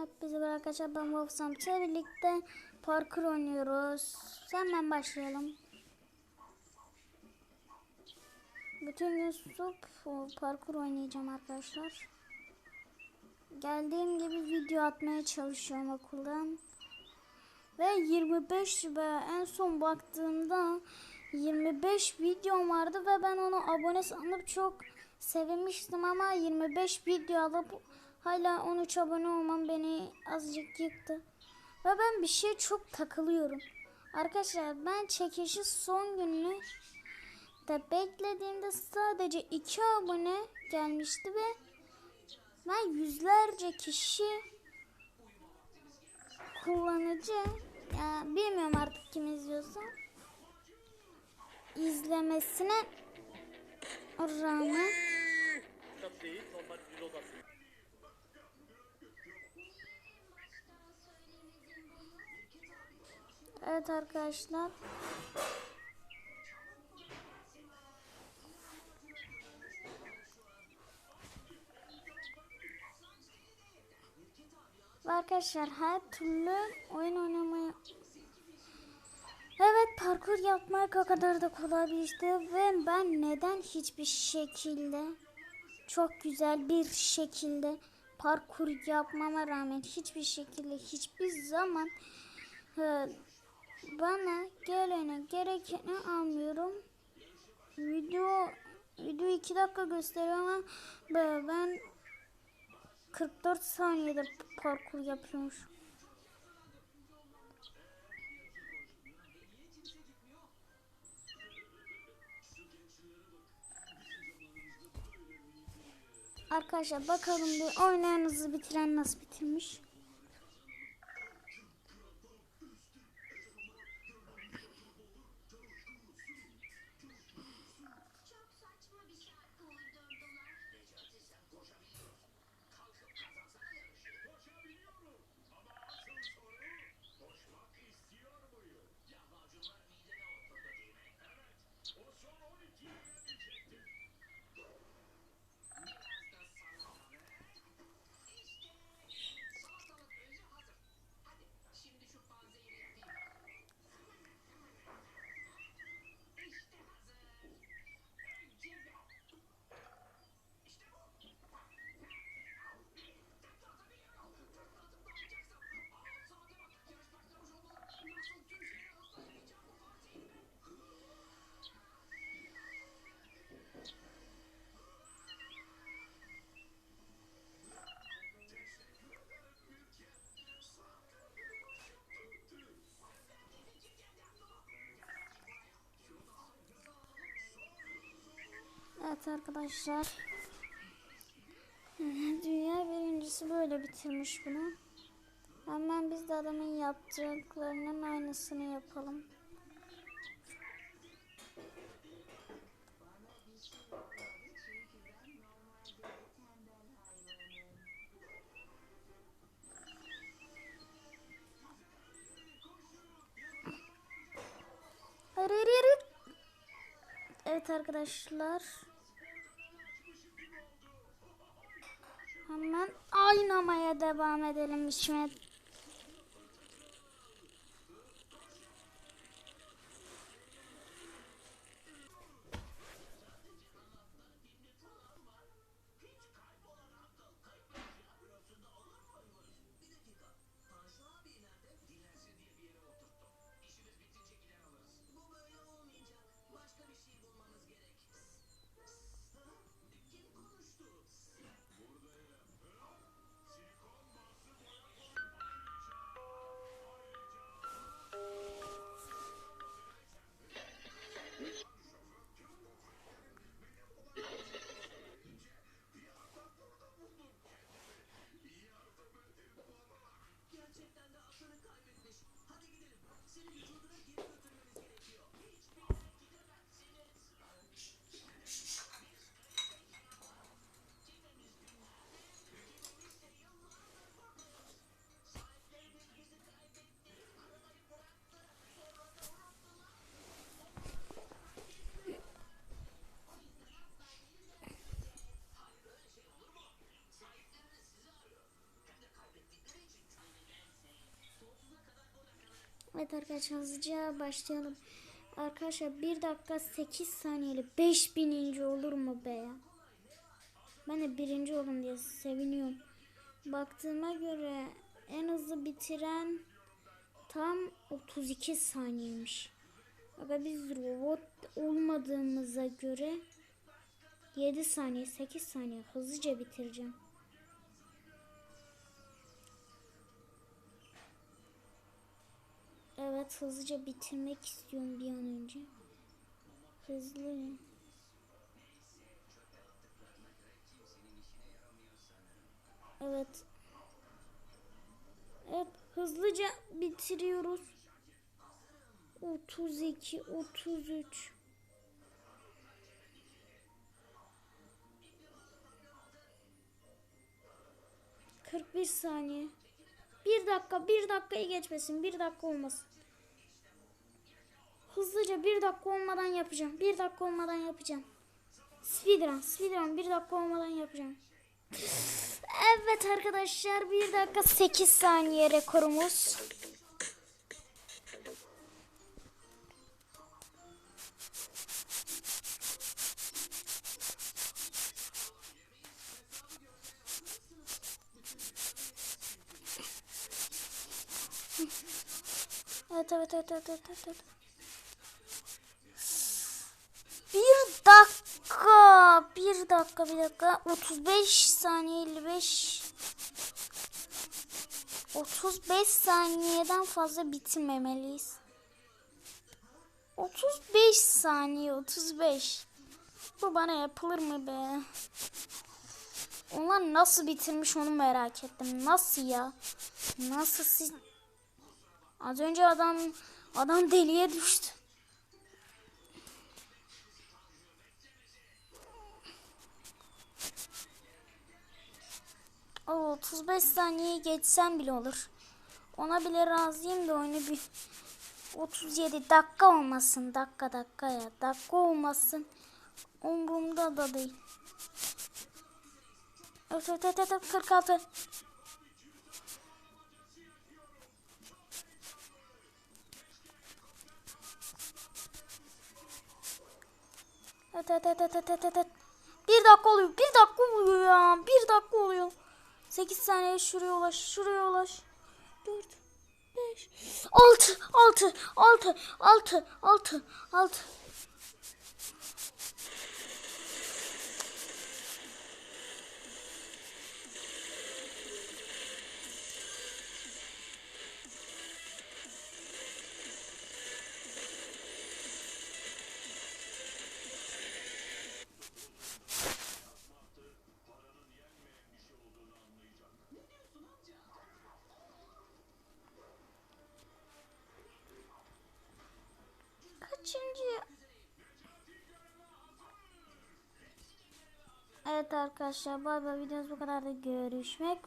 Hepinize arkadaşlar ben Wolf Samt'la birlikte parkur oynuyoruz. Hemen başlayalım. Bütün gün susup parkur oynayacağım arkadaşlar. Geldiğim gibi video atmaya çalışıyorum okuldan. Ve 25 ve en son baktığımda 25 videom vardı ve ben onu abone sanıp çok sevinmiştim ama 25 video alıp hala 13 abone olmam beni azıcık yıktı. Ve ben bir şeye çok takılıyorum. Arkadaşlar ben çekişi son gününü de beklediğimde sadece 2 abone gelmişti ve ben yüzlerce kişi kullanıcı ya bilmiyorum artık kim izliyorsa izlemesine rağmen evet arkadaşlar. Arkadaşlar her türlü oyun oynamaya Evet parkur yapmak o kadar da kolay bir işti ve ben neden hiçbir şekilde çok güzel bir şekilde parkur yapmama rağmen hiçbir şekilde hiçbir zaman e, bana gelene gerekeni almıyorum. Video video 2 dakika gösteriyor ama be- ben 44 saniyede parkur yapıyormuş. Arkadaşlar bakalım bir oynayan hızlı bitiren nasıl bitirmiş. Evet arkadaşlar. Dünya birincisi böyle bitirmiş bunu. Hemen biz de adamın yaptıklarının aynısını yapalım. Evet arkadaşlar. Hemen oynamaya devam edelim içime. Evet arkadaşlar hızlıca başlayalım. Arkadaşlar 1 dakika 8 saniyeli 5000. olur mu be ya? Ben de birinci oldum diye seviniyorum. Baktığıma göre en hızlı bitiren tam 32 saniyeymiş. Aga biz robot olmadığımıza göre 7 saniye 8 saniye hızlıca bitireceğim. Evet hızlıca bitirmek istiyorum bir an önce. Hızlı. Evet. Evet hızlıca bitiriyoruz. 32 33 41 saniye. Bir dakika, bir dakikayı geçmesin. Bir dakika olmasın. Hızlıca bir dakika olmadan yapacağım. Bir dakika olmadan yapacağım. Speedrun, speedrun bir dakika olmadan yapacağım. Evet arkadaşlar bir dakika 8 saniye rekorumuz. Evet evet evet evet evet. evet. Bir dakika. Bir dakika bir dakika. 35 saniye 55. 35 saniyeden fazla bitirmemeliyiz. 35 saniye 35. Bu bana yapılır mı be? Onlar nasıl bitirmiş onu merak ettim. Nasıl ya? Nasıl siz... Az önce adam adam deliye düştü. O 35 saniye geçsem bile olur. Ona bile razıyım da oyunu bir 37 dakika olmasın. Dakika dakika ya. Dakika olmasın. Umurumda da değil. Evet evet evet, evet 46. Evet evet evet evet evet evet. Bir dakika oluyor. Bir dakika oluyor ya. Bir dakika oluyor. 8 saniye şuraya ulaş. Şuraya ulaş. 4 5 6 6 6 6 6 6 Evet arkadaşlar bay videomuz bu kadar da görüşmek